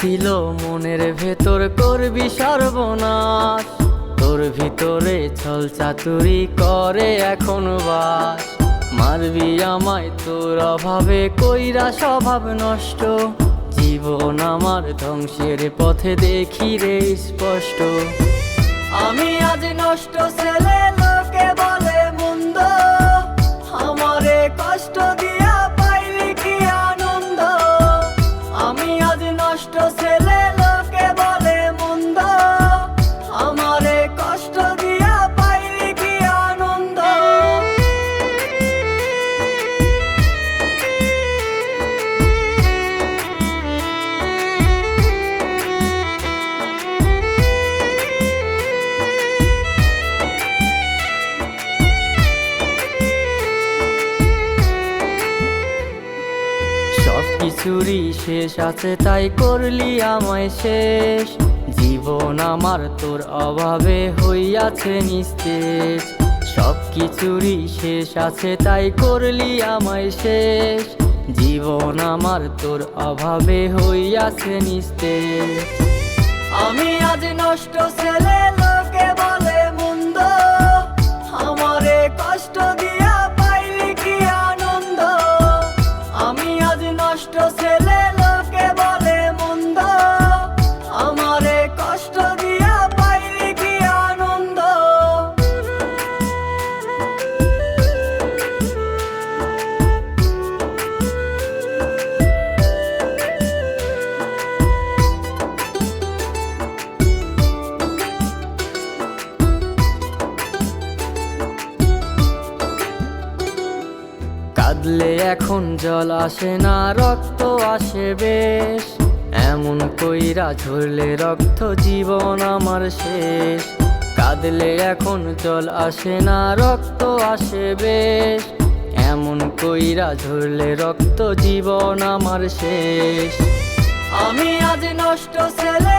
ভেবেছিল মনের ভেতর করবি সর্বনাশ। তোর ভিতরে ছল চাতুরি করে এখন বাস। মারবি আমায় তোর অভাবে, কইরা স্বভাব নষ্ট। জীবন আমার ধ্বংসের পথে দেখি রে স্পষ্ট। আমি আজ নষ্ট ছেলে নষ্ট কিছুরই শেষ আছে, তাই করলি আমায় শেষ। জীবন আমার তোর অভাবে হইয়াছে নিস্তেজ। সব কিছুরই শেষ আছে, তাই করলি আমায় শেষ। জীবন আমার তোর অভাবে হইয়াছে নিস্তেজ। আমি আজ নষ্ট ছেলে, লোকে বলে আজ নষ্ট কাঁদলে এখন জল আসে না, রক্ত আসে বেশ। এমন কইরা ঝরলে রক্ত জীবন আমার শেষ। কাঁদলে এখন জল আসে না, রক্ত আসে বেশ। এমন কইরা ঝরলে রক্ত জীবন আমার শেষ। আমি আজ নষ্ট ছেলে